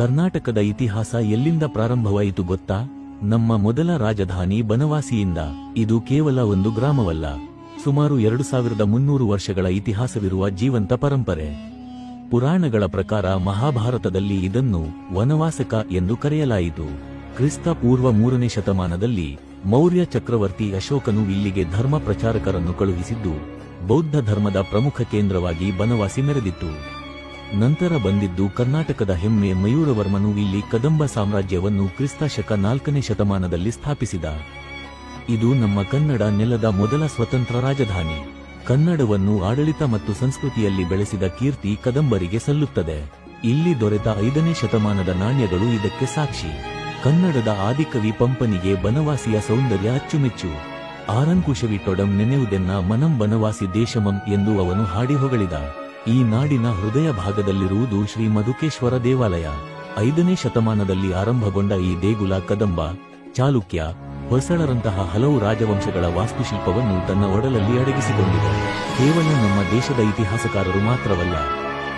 ಕರ್ನಾಟಕದ ಇತಿಹಾಸ ಎಲ್ಲಿಂದ ಪ್ರಾರಂಭವಾಯಿತು ಗೊತ್ತಾ? ನಮ್ಮ ಮೊದಲ ರಾಜಧಾನಿ ಬನವಾಸಿಯಿಂದ. ಇದು ಕೇವಲ ಒಂದು ಗ್ರಾಮವಲ್ಲ. ಸುಮಾರು ಎರಡು ಸಾವಿರದ ಮುನ್ನೂರು ವರ್ಷಗಳ ಇತಿಹಾಸವಿರುವ ಜೀವಂತ ಪರಂಪರೆ. ಪುರಾಣಗಳ ಪ್ರಕಾರ ಮಹಾಭಾರತದಲ್ಲಿ ಇದನ್ನು ವನವಾಸಕ ಎಂದು ಕರೆಯಲಾಯಿತು. ಕ್ರಿಸ್ತ ಪೂರ್ವ ಮೂರನೇ ಶತಮಾನದಲ್ಲಿ ಮೌರ್ಯ ಚಕ್ರವರ್ತಿ ಅಶೋಕನು ಇಲ್ಲಿಗೆ ಧರ್ಮ ಪ್ರಚಾರಕರನ್ನು ಕಳುಹಿಸಿದ್ದು, ಬೌದ್ಧ ಧರ್ಮದ ಪ್ರಮುಖ ಕೇಂದ್ರವಾಗಿ ಬನವಾಸಿ ಮೆರೆದಿತ್ತು. ನಂತರ ಬಂದಿದ್ದು ಕರ್ನಾಟಕದ ಹೆಮ್ಮೆ ಮಯೂರವರ್ಮನು ಇಲ್ಲಿ ಕದಂಬ ಸಾಮ್ರಾಜ್ಯವನ್ನು ಕ್ರಿಸ್ತ ಶಕ ನಾಲ್ಕನೇ ಶತಮಾನದಲ್ಲಿ ಸ್ಥಾಪಿಸಿದ. ಇದು ನಮ್ಮ ಕನ್ನಡ ನೆಲದ ಮೊದಲ ಸ್ವತಂತ್ರ ರಾಜಧಾನಿ. ಕನ್ನಡವನ್ನು ಆಡಳಿತ ಮತ್ತು ಸಂಸ್ಕೃತಿಯಲ್ಲಿ ಬೆಳೆಸಿದ ಕೀರ್ತಿ ಕದಂಬರಿಗೆ ಸಲ್ಲುತ್ತದೆ. ಇಲ್ಲಿ ದೊರೆತ ಐದನೇ ಶತಮಾನದ ನಾಣ್ಯಗಳು ಇದಕ್ಕೆ ಸಾಕ್ಷಿ. ಕನ್ನಡದ ಆದಿಕವಿ ಪಂಪನಿಗೆ ಬನವಾಸಿಯ ಸೌಂದರ್ಯ ಅಚ್ಚುಮೆಚ್ಚು. ಆರಂಕುಶವಿಟ್ಟೊಡಂ ನೆನೆಯುವುದೆನ್ನ ಮನಂ ಬನವಾಸಿ ದೇಶಮಂ ಎಂದು ಅವನು ಹಾಡಿ ಹೊಗಳಿದ. ಈ ನಾಡಿನ ಹೃದಯ ಭಾಗದಲ್ಲಿರುವುದು ಶ್ರೀ ಮಧುಕೇಶ್ವರ ದೇವಾಲಯ. ಐದನೇ ಶತಮಾನದಲ್ಲಿ ಆರಂಭಗೊಂಡ ಈ ದೇಗುಲ ಕದಂಬ, ಚಾಲುಕ್ಯ, ಹೊಸಳರಂತಹ ಹಲವು ರಾಜವಂಶಗಳ ವಾಸ್ತುಶಿಲ್ಪವನ್ನು ತನ್ನ ಒಡಲಲ್ಲಿ ಅಡಗಿಸಿಕೊಂಡಿದೆ. ಕೇವಲ ನಮ್ಮ ದೇಶದ ಇತಿಹಾಸಕಾರರು ಮಾತ್ರವಲ್ಲ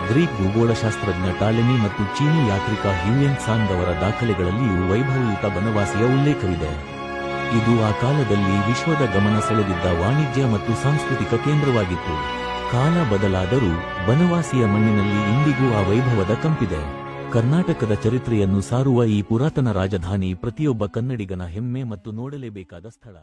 ಗ್ರೀಕ್ ಭೂಗೋಳಶಾಸ್ತ್ರಜ್ಞ ಟಾಲೆಮಿ ಮತ್ತು ಚೀನಿ ಯಾತ್ರಿಕ ಹ್ಯೂಯನ್ ಸಾಂಗ್ ಅವರ ದಾಖಲೆಗಳಲ್ಲಿಯೂ ವೈಭವಯುತ ಬನವಾಸಿಯ ಉಲ್ಲೇಖವಿದೆ. ಇದು ಆ ಕಾಲದಲ್ಲಿ ವಿಶ್ವದ ಗಮನ ಸೆಳೆದಿದ್ದ ವಾಣಿಜ್ಯ ಮತ್ತು ಸಾಂಸ್ಕೃತಿಕ ಕೇಂದ್ರವಾಗಿತ್ತು. ಕಾಲ ಬದಲಾದರೂ ಬನವಾಸಿಯ ಮಣ್ಣಿನಲ್ಲಿ ಇಂದಿಗೂ ಆ ವೈಭವದ ಕಂಪಿದೆ. ಕರ್ನಾಟಕದ ಚರಿತ್ರೆಯನ್ನು ಸಾರುವ ಈ ಪುರಾತನ ರಾಜಧಾನಿ ಪ್ರತಿಯೊಬ್ಬ ಕನ್ನಡಿಗನ ಹೆಮ್ಮೆ ಮತ್ತು ನೋಡಲೇಬೇಕಾದ ಸ್ಥಳ.